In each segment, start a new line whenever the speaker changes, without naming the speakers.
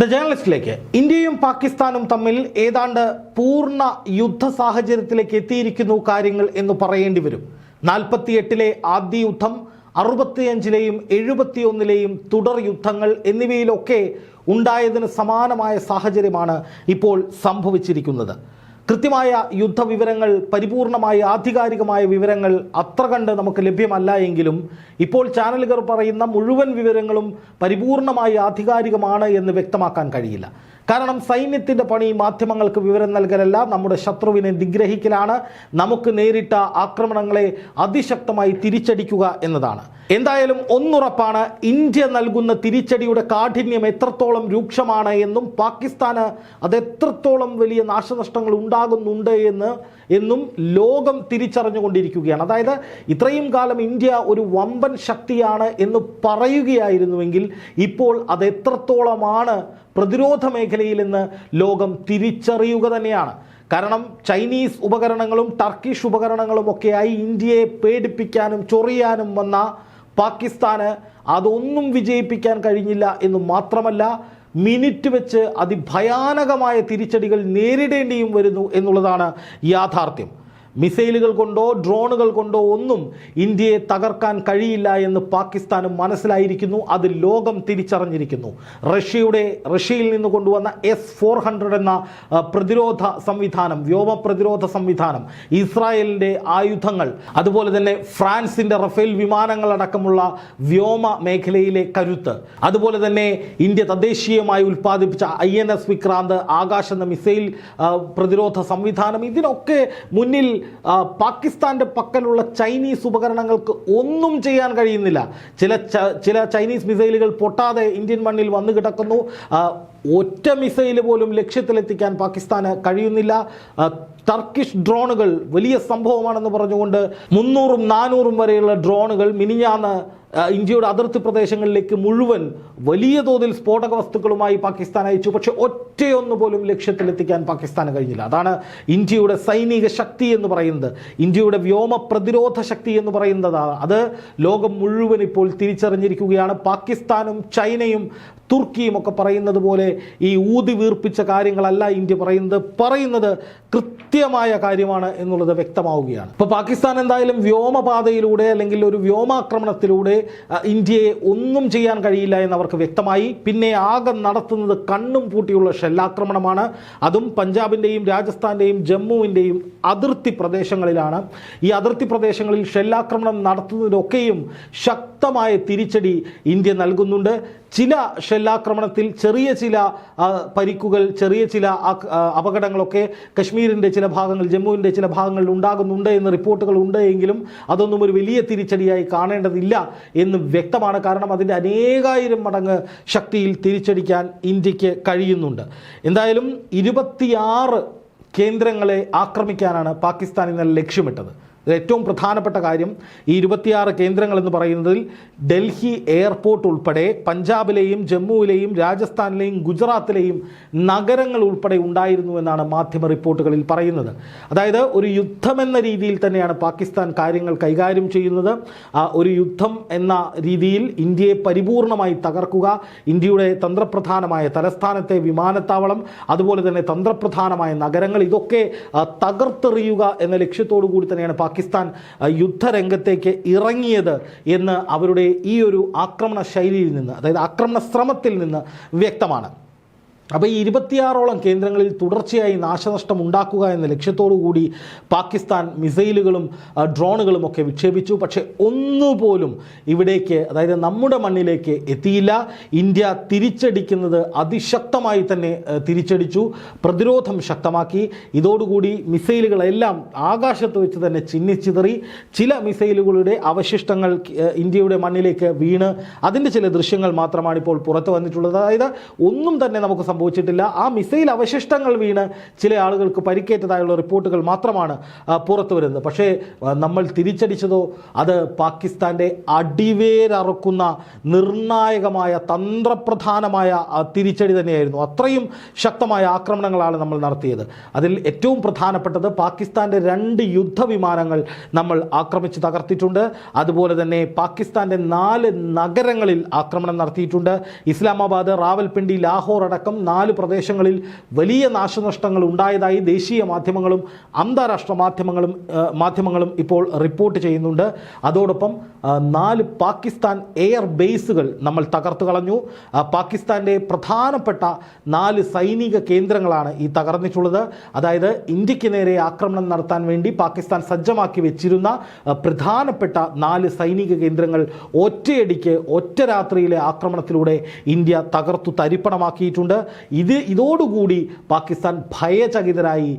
The ജേർണലിസ്റ്റിലേക്ക് ഇന്ത്യയും പാകിസ്ഥാനും തമ്മിൽ ഏതാണ്ട് പൂർണ യുദ്ധ സാഹചര്യത്തിലേക്ക് എത്തിയിരിക്കുന്നു കാര്യങ്ങൾ എന്ന് പറയേണ്ടി വരും. നാൽപ്പത്തിയെട്ടിലെ ആദ്യ യുദ്ധം അറുപത്തിയഞ്ചിലെയും എഴുപത്തിയൊന്നിലെയും തുടർ യുദ്ധങ്ങൾ എന്നിവയിലൊക്കെ ഉണ്ടായതിന് സമാനമായ സാഹചര്യമാണ് ഇപ്പോൾ സംഭവിച്ചിരിക്കുന്നത്. കൃത്യമായ യുദ്ധവിവരങ്ങൾ പരിപൂർണമായ ആധികാരികമായ വിവരങ്ങൾ അത്ര കണ്ട് നമുക്ക് ലഭ്യമല്ല എങ്കിലും ഇപ്പോൾ ചാനലുകാർ പറയുന്ന മുഴുവൻ വിവരങ്ങളും പരിപൂർണമായി ആധികാരികമാണ് എന്ന് വ്യക്തമാക്കാൻ കഴിയില്ല. കാരണം സൈന്യത്തിന്റെ പണി മാധ്യമങ്ങൾക്ക് വിവരം നൽകലല്ല. നമ്മുടെ ശത്രുവിനെ നിഗ്രഹിക്കലാണ്. നമുക്ക് നേരിട്ട ആക്രമണങ്ങളെ അതിശക്തമായി തിരിച്ചടിക്കുക എന്നതാണ്. എന്തായാലും ഒന്നുറപ്പാണ് ഇന്ത്യ നൽകുന്ന തിരിച്ചടിയുടെ കാഠിന്യം എത്രത്തോളം രൂക്ഷമാണ് എന്നും പാകിസ്ഥാന് അത് എത്രത്തോളം വലിയ നാശനഷ്ടങ്ങൾ ഉണ്ടാകുന്നുണ്ട് എന്ന് എന്നും ലോകം തിരിച്ചറിഞ്ഞുകൊണ്ടിരിക്കുകയാണ്. അതായത് ഇത്രയും കാലം ഇന്ത്യ ഒരു വമ്പൻ ശക്തിയാണ് എന്ന് പറയുകയായിരുന്നുവെങ്കിൽ ഇപ്പോൾ അത് എത്രത്തോളമാണ് പ്രതിരോധ മേഖലയിൽ നിന്ന് ലോകം തിരിച്ചറിയുക തന്നെയാണ്. കാരണം ചൈനീസ് ഉപകരണങ്ങളും ടർക്കിഷ് ഉപകരണങ്ങളും ഒക്കെയായി ഇന്ത്യയെ പേടിപ്പിക്കാനും ചൊറിയാനും വന്ന പാകിസ്ഥാന് അതൊന്നും വിജയിപ്പിക്കാൻ കഴിഞ്ഞില്ല എന്ന് മാത്രമല്ല മിനിറ്റ് വെച്ച് അതിഭയാനകമായ തിരിച്ചടികൾ നേരിടേണ്ടിയും വരുന്നു എന്നുള്ളതാണ് യാഥാർത്ഥ്യം. മിസൈലുകൾ കൊണ്ടോ ഡ്രോണുകൾ കൊണ്ടോ ഒന്നും ഇന്ത്യയെ തകർക്കാൻ കഴിയില്ല എന്ന് പാകിസ്ഥാനും മനസ്സിലായിരിക്കുന്നു. അത് ലോകം തിരിച്ചറിഞ്ഞിരിക്കുന്നു. റഷ്യയുടെ റഷ്യയിൽ നിന്ന് കൊണ്ടുവന്ന എസ് ഫോർ ഹൺഡ്രഡ് എന്ന പ്രതിരോധ സംവിധാനം വ്യോമ പ്രതിരോധ സംവിധാനം ഇസ്രായേലിന്റെ ആയുധങ്ങൾ അതുപോലെ തന്നെ ഫ്രാൻസിന്റെ റഫേൽ വിമാനങ്ങളടക്കമുള്ള വ്യോമ മേഖലയിലെ കരുത്ത് അതുപോലെ തന്നെ ഇന്ത്യ തദ്ദേശീയമായി ഉൽപ്പാദിപ്പിച്ച I N S Vikrant Akash എന്ന മിസൈൽ പ്രതിരോധ സംവിധാനം ഇതിനൊക്കെ മുന്നിൽ ആ, പാകിസ്ഥാന്റെ പക്കലുള്ള ചൈനീസ് ഉപകരണങ്ങൾക്ക് ഒന്നും ചെയ്യാൻ കഴിയുന്നില്ല. ചില ചില ചൈനീസ് മിസൈലുകൾ പൊട്ടാതെ ഇന്ത്യൻ മണ്ണിൽ വന്നു കിടക്കുന്നു ഒറ്റ മിസൈൽ പോലും ലക്ഷ്യത്തിലെത്തിക്കാൻ പാകിസ്ഥാന് കഴിയുന്നില്ല. ടർക്കിഷ് ഡ്രോണുകൾ വലിയ സംഭവമാണെന്ന് പറഞ്ഞുകൊണ്ട് മുന്നൂറും നാനൂറും വരെയുള്ള ഡ്രോണുകൾ മിനിഞ്ഞാന്ന് ഇന്ത്യയുടെ അതിർത്തി പ്രദേശങ്ങളിലേക്ക് മുഴുവൻ വലിയ തോതിൽ സ്ഫോടക വസ്തുക്കളുമായി പാകിസ്ഥാൻ അയച്ചു. പക്ഷെ ഒറ്റയൊന്ന് പോലും ലക്ഷ്യത്തിലെത്തിക്കാൻ പാകിസ്ഥാന് കഴിഞ്ഞില്ല. അതാണ് ഇന്ത്യയുടെ സൈനിക ശക്തി എന്ന് പറയുന്നത്. ഇന്ത്യയുടെ വ്യോമ പ്രതിരോധ ശക്തി എന്ന് പറയുന്നത് അത് ലോകം മുഴുവൻ ഇപ്പോൾ തിരിച്ചറിഞ്ഞിരിക്കുകയാണ്. പാകിസ്ഥാനും ചൈനയും തുർക്കിയും ഒക്കെ പറയുന്നത് പോലെ ഈ ഊതി വീർപ്പിച്ച കാര്യങ്ങളല്ല ഇന്ത്യ പറയുന്നത്. പറയുന്നത് കൃത്യമായ കാര്യമാണ് എന്നുള്ളത് വ്യക്തമാവുകയാണ്. ഇപ്പോൾ പാകിസ്ഥാൻ എന്തായാലും വ്യോമപാതയിലൂടെ അല്ലെങ്കിൽ ഒരു വ്യോമാക്രമണത്തിലൂടെ ഇന്ത്യയെ ഒന്നും ചെയ്യാൻ കഴിയില്ല എന്ന് അവർക്ക് വ്യക്തമായി. പിന്നെ ആകെ നടത്തുന്നത് കണ്ണും പൂട്ടിയുള്ള ഷെല്ലാക്രമണമാണ്. അതും പഞ്ചാബിന്റെയും രാജസ്ഥാന്റെയും ജമ്മുവിന്റെയും അതിർത്തി പ്രദേശങ്ങളിലാണ്. ഈ അതിർത്തി പ്രദേശങ്ങളിൽ ഷെല്ലാക്രമണം നടത്തുന്നതിനൊക്കെയും ശക്തമായ തിരിച്ചടി ഇന്ത്യ നൽകുന്നുണ്ട്. ചില ഷെല്ലാക്രമണത്തിൽ ചെറിയ ചില പരിക്കുകൾ ചെറിയ ചില അപകടങ്ങളൊക്കെ കശ്മീരിന്റെ ചില ഭാഗങ്ങൾ ജമ്മുവിന്റെ ചില ഭാഗങ്ങളിൽ ഉണ്ടാകുന്നുണ്ട് എന്ന റിപ്പോർട്ടുകൾ ഉണ്ട് എങ്കിലും അതൊന്നും ഒരു വലിയ തിരിച്ചടിയായി കാണേണ്ടതില്ല എന്ന് വ്യക്തമാണ്. കാരണം അതിന്റെ അനേകായിരം മടങ്ങ് ശക്തിയിൽ തിരിച്ചടിക്കാൻ ഇന്ത്യയ്ക്ക് കഴിയുന്നുണ്ട്. എന്തായാലും ഇരുപത്തിയാറ് കേന്ദ്രങ്ങളെ ആക്രമിക്കാനാണ് പാകിസ്ഥാൻ ഇന്നലെ ലക്ഷ്യമിട്ടത്. ഏറ്റവും പ്രധാനപ്പെട്ട കാര്യം ഈ ഇരുപത്തിയാറ് കേന്ദ്രങ്ങൾ എന്ന് പറയുന്നതിൽ ഡൽഹി എയർപോർട്ട് ഉൾപ്പെടെ പഞ്ചാബിലെയും ജമ്മുവിലെയും രാജസ്ഥാനിലെയും ഗുജറാത്തിലെയും നഗരങ്ങൾ ഉൾപ്പെടെ ഉണ്ടായിരുന്നു എന്നാണ് മാധ്യമ റിപ്പോർട്ടുകളിൽ പറയുന്നത്. അതായത് ഒരു യുദ്ധമെന്ന രീതിയിൽ തന്നെയാണ് പാകിസ്ഥാൻ കാര്യങ്ങൾ കൈകാര്യം ചെയ്യുന്നത്. ഒരു യുദ്ധം എന്ന രീതിയിൽ ഇന്ത്യയെ പരിപൂർണമായി തകർക്കുക ഇന്ത്യയുടെ തന്ത്രപ്രധാനമായ തലസ്ഥാനത്തെ വിമാനത്താവളം അതുപോലെ തന്നെ തന്ത്രപ്രധാനമായ നഗരങ്ങൾ ഇതൊക്കെ തകർത്തെറിയുക എന്ന ലക്ഷ്യത്തോടു കൂടി തന്നെയാണ് പാകിസ്ഥാൻ ആ, യുദ്ധരംഗത്തേക്ക് ഇറങ്ങിയത് എന്ന് അവരുടെ ഈ ഒരു ആക്രമണ ശൈലിയിൽ നിന്ന് അതായത് ആക്രമണ ശ്രമത്തിൽ നിന്ന് വ്യക്തമാണ്. അപ്പോൾ ഈ ഇരുപത്തിയാറോളം കേന്ദ്രങ്ങളിൽ തുടർച്ചയായി നാശനഷ്ടം ഉണ്ടാക്കുക എന്ന ലക്ഷ്യത്തോടു കൂടി പാകിസ്ഥാൻ മിസൈലുകളും ഡ്രോണുകളും ഒക്കെ വിക്ഷേപിച്ചു. പക്ഷേ ഒന്നുപോലും ഇവിടേക്ക് അതായത് നമ്മുടെ മണ്ണിലേക്ക് എത്തിയില്ല. ഇന്ത്യ തിരിച്ചടിക്കുന്നത് അതിശക്തമായി തന്നെ തിരിച്ചടിച്ചു പ്രതിരോധം ശക്തമാക്കി. ഇതോടുകൂടി മിസൈലുകളെല്ലാം ആകാശത്ത് വെച്ച് തന്നെ ചിന്നിച്ചിതറി. ചില മിസൈലുകളുടെ അവശിഷ്ടങ്ങൾ ഇന്ത്യയുടെ മണ്ണിലേക്ക് വീണ്. അതിന്റെ ചില ദൃശ്യങ്ങൾ മാത്രമാണ് ഇപ്പോൾ പുറത്തു വന്നിട്ടുള്ളത്. അതായത് ഒന്നും തന്നെ നമുക്ക് സംഭവിച്ചിട്ടില്ല. ആ മിസൈൽ അവശിഷ്ടങ്ങൾ വീണ് ചില ആളുകൾക്ക് പരിക്കേറ്റതായുള്ള റിപ്പോർട്ടുകൾ മാത്രമാണ് പുറത്തു വരുന്നത്. പക്ഷേ നമ്മൾ തിരിച്ചടിച്ചതോ അത് പാകിസ്ഥാന്റെ അടിവേരറുക്കുന്ന നിർണായകമായ തന്ത്രപ്രധാനമായ തിരിച്ചടി തന്നെയായിരുന്നു. അത്രയും ശക്തമായ ആക്രമണങ്ങളാണ് നമ്മൾ നടത്തിയത്. അതിൽ ഏറ്റവും പ്രധാനപ്പെട്ടത് പാകിസ്ഥാന്റെ രണ്ട് യുദ്ധവിമാനങ്ങൾ നമ്മൾ ആക്രമിച്ച് തകർത്തിട്ടുണ്ട്. അതുപോലെ തന്നെ പാകിസ്ഥാന്റെ നാല് നഗരങ്ങളിൽ ആക്രമണം നടത്തിയിട്ടുണ്ട്. ഇസ്ലാമാബാദ് റാവൽപിണ്ടി ലാഹോർ അടക്കം നാല് പ്രദേശങ്ങളിൽ വലിയ നാശനഷ്ടങ്ങൾ ഉണ്ടായതായി ദേശീയ മാധ്യമങ്ങളും അന്താരാഷ്ട്ര മാധ്യമങ്ങളും മാധ്യമങ്ങളും ഇപ്പോൾ റിപ്പോർട്ട് ചെയ്യുന്നുണ്ട്. അതോടൊപ്പം നാല് പാകിസ്ഥാൻ എയർ ബേസുകൾ നമ്മൾ തകർത്തു കളഞ്ഞു. പാകിസ്ഥാന്റെ പ്രധാനപ്പെട്ട നാല് സൈനിക കേന്ദ്രങ്ങളാണ് ഈ തകർന്നിട്ടുള്ളത്. അതായത് ഇന്ത്യയ്ക്ക് നേരെ ആക്രമണം നടത്താൻ വേണ്ടി പാകിസ്ഥാൻ സജ്ജമാക്കി വെച്ചിരുന്ന പ്രധാനപ്പെട്ട നാല് സൈനിക കേന്ദ്രങ്ങൾ ഒറ്റയടിക്ക് ഒറ്റ രാത്രിയിലെ ആക്രമണത്തിലൂടെ ഇന്ത്യ തകർത്തു തരിപ്പണമാക്കിയിട്ടുണ്ട്. ഇത് ഇതോടുകൂടി പാകിസ്ഥാൻ ഭയചകിതരായി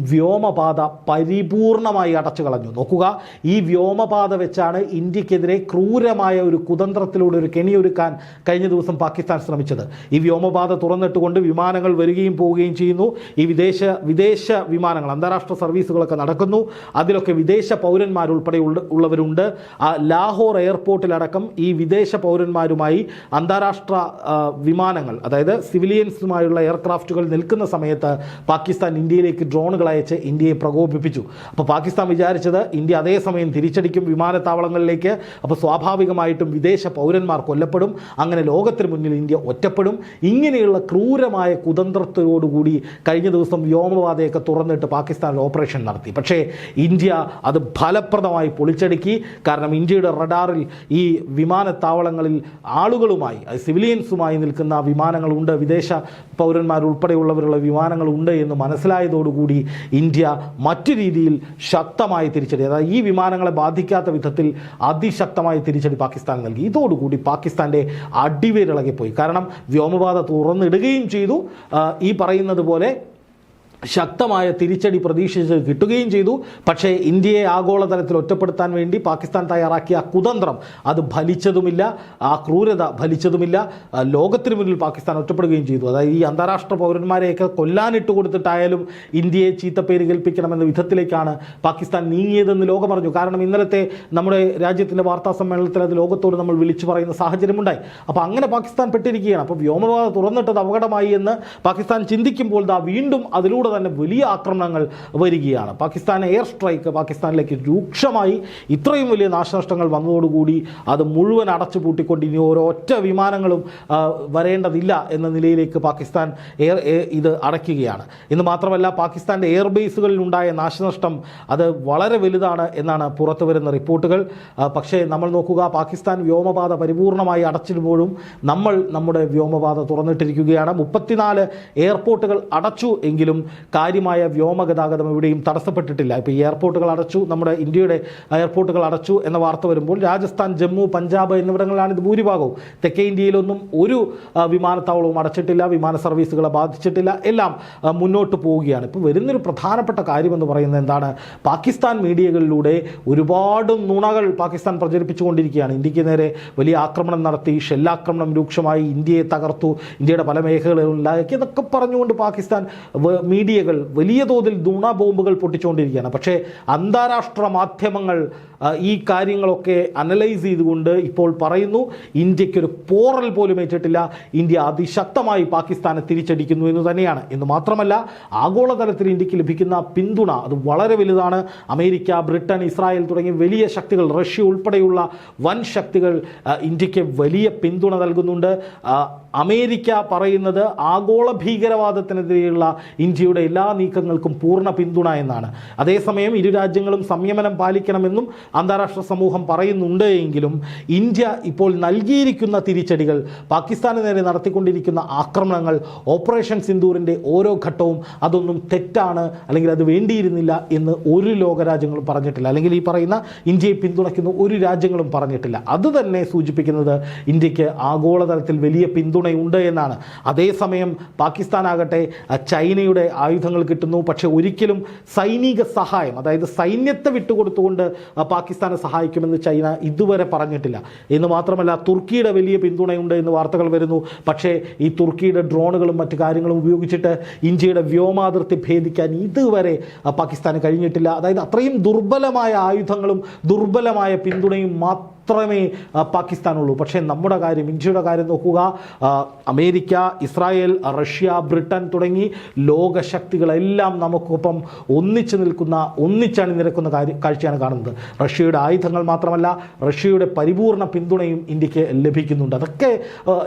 വ്യോമപാത പരിപൂർണമായി അടച്ചു കളഞ്ഞു നോക്കുക ഈ വ്യോമപാത വെച്ചാണ് ഇന്ത്യക്കെതിരെ ക്രൂരമായ ഒരു കുതന്ത്രത്തിലൂടെ ഒരു കെണിയൊരുക്കാൻ കഴിഞ്ഞ ദിവസം പാകിസ്ഥാൻ ശ്രമിച്ചത്. ഈ വ്യോമപാത തുറന്നിട്ടുകൊണ്ട് വിമാനങ്ങൾ വരികയും പോവുകയും ചെയ്യുന്നു. ഈ വിദേശ വിദേശ വിമാനങ്ങൾ അന്താരാഷ്ട്ര സർവീസുകളൊക്കെ നടക്കുന്നു. അതിലൊക്കെ വിദേശ പൗരന്മാരുൾപ്പെടെ ഉള്ള- ഉള്ളവരുണ്ട്. ലാഹോർ എയർപോർട്ടിലടക്കം ഈ വിദേശ പൗരന്മാരുമായി അന്താരാഷ്ട്ര വിമാനങ്ങൾ അതായത് സിവിലിയൻസുമായുള്ള എയർക്രാഫ്റ്റുകൾ നിൽക്കുന്ന സമയത്ത് പാകിസ്ഥാൻ ഇന്ത്യയിലേക്ക് ഡ്രോണുകൾ അയച്ച് ഇന്ത്യയെ പ്രകോപിപ്പിച്ചു. അപ്പോൾ പാകിസ്ഥാൻ വിചാരിച്ചത് ഇന്ത്യ അതേസമയം തിരിച്ചടിക്കും വിമാനത്താവളങ്ങളിലേക്ക്. അപ്പോൾ സ്വാഭാവികമായിട്ടും വിദേശ പൗരന്മാർ കൊല്ലപ്പെടും. അങ്ങനെ ലോകത്തിന് മുന്നിൽ ഇന്ത്യ ഒറ്റപ്പെടും. ഇങ്ങനെയുള്ള ക്രൂരമായ കുതന്ത്രത്തോടുകൂടി കഴിഞ്ഞ ദിവസം വ്യോമപാതയൊക്കെ തുറന്നിട്ട് പാകിസ്ഥാനിൽ ഓപ്പറേഷൻ നടത്തി. പക്ഷേ ഇന്ത്യ അത് ഫലപ്രദമായി പൊളിച്ചടുക്കി. കാരണം ഇന്ത്യയുടെ റഡാറിൽ ഈ വിമാനത്താവളങ്ങളിൽ ആളുകളുമായി സിവിലിയൻസുമായി നിൽക്കുന്ന വിമാനങ്ങളുണ്ട് വിദേശ പൗരന്മാരുൾപ്പെടെയുള്ളവരുള്ള വിമാനങ്ങളുണ്ട് എന്ന് മനസ്സിലായതോടുകൂടി ഇന്ത്യ മറ്റു രീതിയിൽ ശക്തമായി തിരിച്ചടി അതായത് ഈ വിമാനങ്ങളെ ബാധിക്കാത്ത വിധത്തിൽ അതിശക്തമായി തിരിച്ചടി പാകിസ്ഥാൻ നൽകി. ഇതോടുകൂടി പാകിസ്ഥാന്റെ അടിവേരിളകിപ്പോയി. കാരണം വ്യോമപാത തുറന്നിടുകയും ചെയ്തു. ഈ പറയുന്നത് പോലെ ശക്തമായ തിരിച്ചടി പ്രതീക്ഷിച്ച് കിട്ടുകയും ചെയ്തു. പക്ഷേ ഇന്ത്യയെ ആഗോളതലത്തിൽ ഒറ്റപ്പെടുത്താൻ വേണ്ടി പാകിസ്ഥാൻ തയ്യാറാക്കിയ കുതന്ത്രം അത് ഫലിച്ചതുമില്ല ആ ക്രൂരത ഫലിച്ചതുമില്ല. ലോകത്തിന് മുന്നിൽ പാകിസ്ഥാൻ ഒറ്റപ്പെടുകയും ചെയ്തു. അതായത് ഈ അന്താരാഷ്ട്ര പൗരന്മാരെയൊക്കെ കൊല്ലാനിട്ട് കൊടുത്തിട്ടായാലും ഇന്ത്യയെ ചീത്തപ്പേര് കേൾപ്പിക്കണമെന്ന വിധത്തിലേക്കാണ് പാകിസ്ഥാൻ നീങ്ങിയതെന്ന് ലോകമറിഞ്ഞു. കാരണം ഇന്നലത്തെ നമ്മുടെ രാജ്യത്തിന്റെ വാർത്താ സമ്മേളനത്തിൽ അത് ലോകത്തോട് നമ്മൾ വിളിച്ചു പറയുന്ന സാഹചര്യമുണ്ടായി. അപ്പോൾ അങ്ങനെ പാകിസ്ഥാൻ പെട്ടിരിക്കുകയാണ്. അപ്പോൾ വ്യോമപാത തുറന്നിട്ടത് അപകടമായി എന്ന് പാകിസ്ഥാൻ ചിന്തിക്കുമ്പോൾ ദാ വീണ്ടും അതിലൂടെ തന്നെ വലിയ ആക്രമണങ്ങൾ വരികയാണ്. പാകിസ്ഥാൻ എയർ സ്ട്രൈക്ക് പാകിസ്ഥാനിലേക്ക് രൂക്ഷമായി. ഇത്രയും വലിയ നാശനഷ്ടങ്ങൾ വന്നതോടുകൂടി അത് മുഴുവൻ അടച്ചു പൂട്ടിക്കൊണ്ട് ഇനി ഒരൊറ്റ വിമാനങ്ങളും വരേണ്ടതില്ല എന്ന നിലയിലേക്ക് പാകിസ്ഥാൻ എയർ ഇത് അടയ്ക്കുകയാണ്. ഇന്ന് മാത്രമല്ല പാകിസ്ഥാന്റെ എയർബേസുകളിൽ ഉണ്ടായ നാശനഷ്ടം അത് വളരെ വലുതാണ് എന്നാണ് പുറത്തു വരുന്ന റിപ്പോർട്ടുകൾ. പക്ഷേ നമ്മൾ നോക്കുക പാകിസ്ഥാൻ വ്യോമപാത പരിപൂർണമായി അടച്ചിടുമ്പോഴും നമ്മൾ നമ്മുടെ വ്യോമപാത തുറന്നിട്ടിരിക്കുകയാണ്. മുപ്പത്തിനാല് എയർപോർട്ടുകൾ അടച്ചു എങ്കിലും കാര്യമായ വ്യോമഗതാഗതം എവിടെയും തടസ്സപ്പെട്ടിട്ടില്ല. ഇപ്പോൾ ഈ എയർപോർട്ടുകൾ അടച്ചു നമ്മുടെ ഇന്ത്യയുടെ എയർപോർട്ടുകൾ അടച്ചു എന്ന വാർത്ത വരുമ്പോൾ രാജസ്ഥാൻ ജമ്മു പഞ്ചാബ് എന്നിവിടങ്ങളിലാണ് ഇത് ഭൂരിഭാഗവും. തെക്കേ ഇന്ത്യയിലൊന്നും ഒരു വിമാനത്താവളവും അടച്ചിട്ടില്ല വിമാന സർവീസുകളെ ബാധിച്ചിട്ടില്ല. എല്ലാം മുന്നോട്ട് പോവുകയാണ്. ഇപ്പോൾ വരുന്നൊരു പ്രധാനപ്പെട്ട കാര്യമെന്ന് പറയുന്നത് എന്താണ്? പാകിസ്ഥാൻ മീഡിയകളിലൂടെ ഒരുപാട് നുണകൾ പാകിസ്ഥാൻ പ്രചരിപ്പിച്ചുകൊണ്ടിരിക്കുകയാണ്. ഇന്ത്യയ്ക്ക് നേരെ വലിയ ആക്രമണം നടത്തി ഷെല്ലാക്രമണം രൂക്ഷമായി ഇന്ത്യയെ തകർത്തു ഇന്ത്യയുടെ പല മേഖലകളിലുണ്ടാക്കി എന്നൊക്കെ പറഞ്ഞുകൊണ്ട് പാകിസ്ഥാൻ വ- മീഡിയകൾ വലിയ തോതിൽ നുണ ബോംബുകൾ പൊട്ടിച്ചുകൊണ്ടിരിക്കുകയാണ് പക്ഷേ അന്താരാഷ്ട്ര മാധ്യമങ്ങൾ ഈ കാര്യങ്ങളൊക്കെ അനലൈസ് ചെയ്തുകൊണ്ട് ഇപ്പോൾ പറയുന്നു ഇന്ത്യക്കൊരു പോറൽ പോലും ഏറ്റിട്ടില്ല. ഇന്ത്യ അതിശക്തമായി പാകിസ്ഥാനെ തിരിച്ചടിക്കുന്നു എന്ന് തന്നെയാണ്. എന്ന് മാത്രമല്ല ആഗോളതലത്തിൽ ഇന്ത്യയ്ക്ക് ലഭിക്കുന്ന പിന്തുണ അത് വളരെ വലുതാണ്. അമേരിക്ക ബ്രിട്ടൻ ഇസ്രായേൽ തുടങ്ങിയ വലിയ ശക്തികൾ റഷ്യ ഉൾപ്പെടെയുള്ള വൻ ശക്തികൾ ഇന്ത്യയ്ക്ക് വലിയ പിന്തുണ നൽകുന്നുണ്ട്. അമേരിക്ക പറയുന്നത് ആഗോള ഭീകരവാദത്തിനെതിരെയുള്ള ഇന്ത്യയുടെ എല്ലാ നീക്കങ്ങൾക്കും പൂർണ പിന്തുണ എന്നാണ്. അതേസമയം ഇരു രാജ്യങ്ങളും സംയമനം പാലിക്കണമെന്നും അന്താരാഷ്ട്ര സമൂഹം പറയുന്നുണ്ട് എങ്കിലും ഇന്ത്യ ഇപ്പോൾ നൽകിയിരിക്കുന്ന തിരിച്ചടികൾ പാകിസ്ഥാന് നേരെ നടത്തിക്കൊണ്ടിരിക്കുന്ന ആക്രമണങ്ങൾ ഓപ്പറേഷൻ സിന്ദൂറിന്റെ ഓരോ ഘട്ടവും അതൊന്നും തെറ്റാണ് അല്ലെങ്കിൽ അത് വേണ്ടിയിരുന്നില്ല എന്ന് ഒരു ലോകരാജ്യങ്ങളും പറഞ്ഞിട്ടില്ല. അല്ലെങ്കിൽ ഈ പറയുന്ന ഇന്ത്യയെ പിന്തുണയ്ക്കുന്ന ഒരു രാജ്യങ്ങളും പറഞ്ഞിട്ടില്ല. അത് തന്നെ സൂചിപ്പിക്കുന്നത് ഇന്ത്യയ്ക്ക് ആഗോളതലത്തിൽ വലിയ പിന്തുണയുണ്ട് എന്നാണ്. അതേസമയം പാകിസ്ഥാനാകട്ടെ ചൈനയുടെ ആയുധങ്ങൾ കിട്ടുന്നു. പക്ഷേ ഒരിക്കലും സൈനിക സഹായം അതായത് സൈന്യത്തെ വിട്ടുകൊടുത്തുകൊണ്ട് പാകിസ്ഥാനെ സഹായിക്കുമെന്ന് ചൈന ഇതുവരെ പറഞ്ഞിട്ടില്ല. എന്ന് മാത്രമല്ല തുർക്കിയുടെ വലിയ പിന്തുണയുണ്ട് എന്ന് വാർത്തകൾ വരുന്നു. പക്ഷേ ഈ തുർക്കിയുടെ ഡ്രോണുകളും മറ്റു കാര്യങ്ങളും ഉപയോഗിച്ചിട്ട് ഇന്ത്യയുടെ വ്യോമാതിർത്തി ഭേദിക്കാൻ ഇതുവരെ പാകിസ്ഥാന് കഴിഞ്ഞിട്ടില്ല. അതായത് അത്രയും ദുർബലമായ ആയുധങ്ങളും ദുർബലമായ പിന്തുണയും മാത്രമേ പാകിസ്ഥാനുള്ളൂ. പക്ഷേ നമ്മുടെ കാര്യം ഇന്ത്യയുടെ കാര്യം നോക്കുക അമേരിക്ക ഇസ്രായേൽ റഷ്യ ബ്രിട്ടൻ തുടങ്ങി ലോകശക്തികളെല്ലാം നമുക്കൊപ്പം ഒന്നിച്ചു നിൽക്കുന്ന ഒന്നിച്ചണി നിരക്കുന്ന കാഴ്ചയാണ് കാണുന്നത്. റഷ്യയുടെ ആയുധങ്ങൾ മാത്രമല്ല റഷ്യയുടെ പരിപൂർണ പിന്തുണയും ഇന്ത്യയ്ക്ക് ലഭിക്കുന്നുണ്ട്. അതൊക്കെ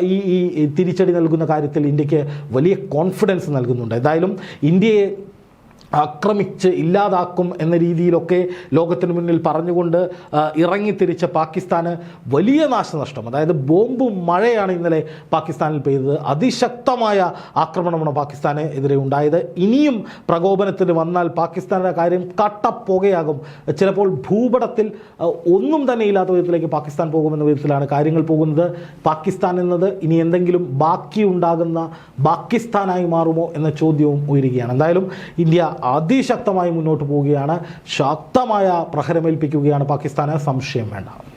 ഈ ഈ തിരിച്ചടി നൽകുന്ന കാര്യത്തിൽ ഇന്ത്യയ്ക്ക് വലിയ കോൺഫിഡൻസ് നൽകുന്നുണ്ട്. ഏതായാലും ഇന്ത്യയെ ആക്രമിച്ച് ഇല്ലാതാക്കും എന്ന രീതിയിലൊക്കെ ലോകത്തിന് മുന്നിൽ പറഞ്ഞുകൊണ്ട് ഇറങ്ങി ഇറങ്ങിത്തിരിച്ച പാകിസ്ഥാന് വലിയ നാശനഷ്ടം. അതായത് ബോംബ് മഴയാണ് ഇന്നലെ പാകിസ്ഥാനിൽ പെയ്തത്. അതിശക്തമായ ആക്രമണമാണ് പാകിസ്ഥാന് എതിരെ ഉണ്ടായത്. ഇനിയും പ്രകോപനത്തിന് വന്നാൽ പാകിസ്ഥാന്റെ കാര്യം കട്ടപ്പുകയാകും. ചിലപ്പോൾ ഭൂപടത്തിൽ ഒന്നും തന്നെ ഇല്ലാത്ത വിധത്തിലേക്ക് പാകിസ്ഥാൻ പോകുമെന്ന വിധത്തിലാണ് കാര്യങ്ങൾ പോകുന്നത്. പാകിസ്ഥാൻ എന്നത് ഇനി എന്തെങ്കിലും ബാക്കി ഉണ്ടാകുന്ന പാകിസ്ഥാനായി മാറുമോ എന്ന ചോദ്യവും ഉയരുകയാണ്. എന്തായാലും ഇന്ത്യ അതിശക്തമായി മുന്നോട്ട് പോവുകയാണ്. ശക്തമായ പ്രഹരമേൽപ്പിക്കുകയാണ് പാകിസ്ഥാന്. സംശയം വേണ്ട.